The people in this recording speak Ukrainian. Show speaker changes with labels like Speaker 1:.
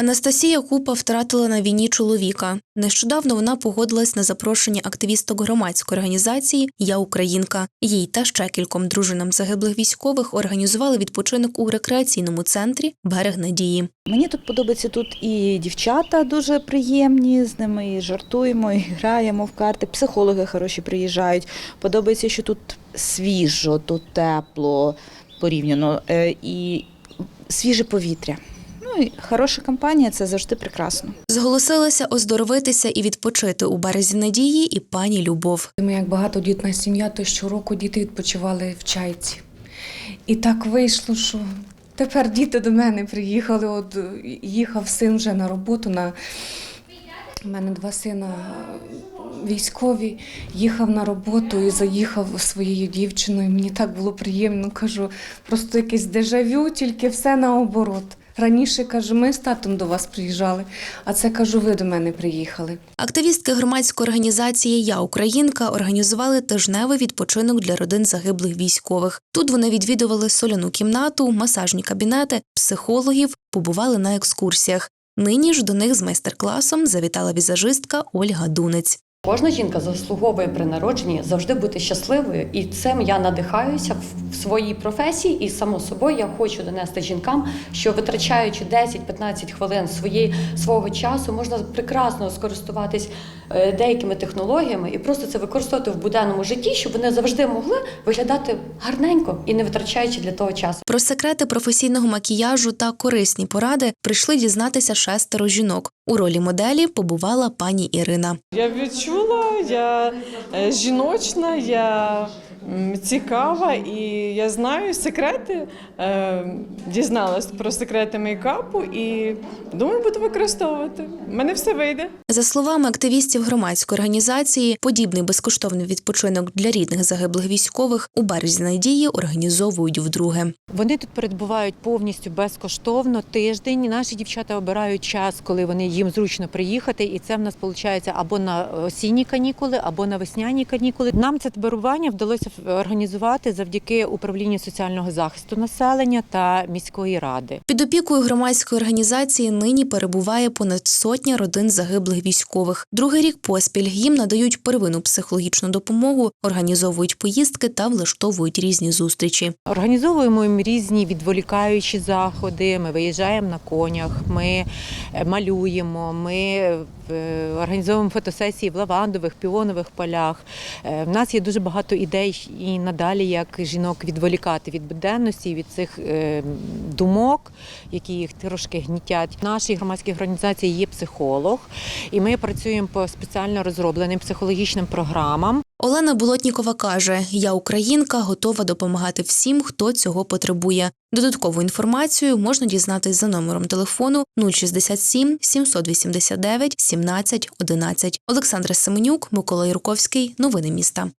Speaker 1: Анастасія Купа втратила на війні чоловіка. Нещодавно вона погодилась на запрошення активісток громадської організації Я Українка. Їй та ще кільком дружинам загиблих військових організували відпочинок у рекреаційному центрі Берег Надії.
Speaker 2: Мені тут подобається тут і дівчата дуже приємні, з ними і жартуємо, і граємо в карти. Психологи хороші приїжджають. Подобається, що тут свіжо, тут тепло порівняно е, і свіже повітря. Ну хороша компанія це завжди прекрасно.
Speaker 1: Зголосилася оздоровитися і відпочити у березі надії і пані Любов.
Speaker 3: Ми як багатодітна сім'я, то щороку діти відпочивали в чайці. І так вийшло, що тепер діти до мене приїхали. От їхав син вже на роботу. На... У мене два сина військові, їхав на роботу і заїхав своєю дівчиною. Мені так було приємно, кажу, просто якесь дежавю, тільки все наоборот. Раніше кажу, ми з татом до вас приїжджали, а це кажу, ви до мене приїхали.
Speaker 1: Активістки громадської організації Я Українка організували тижневий відпочинок для родин загиблих військових. Тут вони відвідували соляну кімнату, масажні кабінети, психологів, побували на екскурсіях. Нині ж до них з майстер-класом завітала візажистка Ольга Дунець.
Speaker 4: Кожна жінка заслуговує при народженні завжди бути щасливою, і цим я надихаюся своїй професії. І само собою я хочу донести жінкам, що витрачаючи 10-15 хвилин своєї свого часу, можна прекрасно скористуватись е, деякими технологіями і просто це використовувати в буденному житті, щоб вони завжди могли виглядати гарненько і не витрачаючи для того часу.
Speaker 1: Про секрети професійного макіяжу та корисні поради прийшли дізнатися шестеро жінок. У ролі моделі побувала пані Ірина.
Speaker 5: Я відчула, я е, жіночна, я цікава і я знаю секрети. Е, Дізналась про секрети мейкапу і думаю, буду використовувати. У мене все вийде.
Speaker 1: За словами активістів громадської організації, подібний безкоштовний відпочинок для рідних загиблих військових у березі надії організовують вдруге.
Speaker 6: Вони тут перебувають повністю безкоштовно тиждень. Наші дівчата обирають час, коли вони їм зручно приїхати, і це в нас виходить або на осінні канікули, або на весняні канікули. Нам це таборування вдалося організувати завдяки управлінню соціального захисту населення та міської ради.
Speaker 1: Під опікою громадської організації нині перебуває понад сотня родин загиблих військових. Другий рік поспіль їм надають первинну психологічну допомогу, організовують поїздки та влаштовують різні зустрічі.
Speaker 6: Організовуємо їм різні відволікаючі заходи. Ми виїжджаємо на конях, ми е, малюємо, ми е, організовуємо фотосесії в лавандових, піонових полях. Е, В нас є дуже багато ідей і надалі, як жінок відволікати від буденності, від цих е, думок, які їх трошки гнітять. В нашій громадській організації є психолог, і ми працюємо по спеціально розробленим психологічним програмам.
Speaker 1: Олена Болотнікова каже: Я українка, готова допомагати всім, хто цього потребує. Додаткову інформацію можна дізнатись за номером телефону 067 789 17 11. Олександра Семенюк, Микола Юрковський. Новини міста.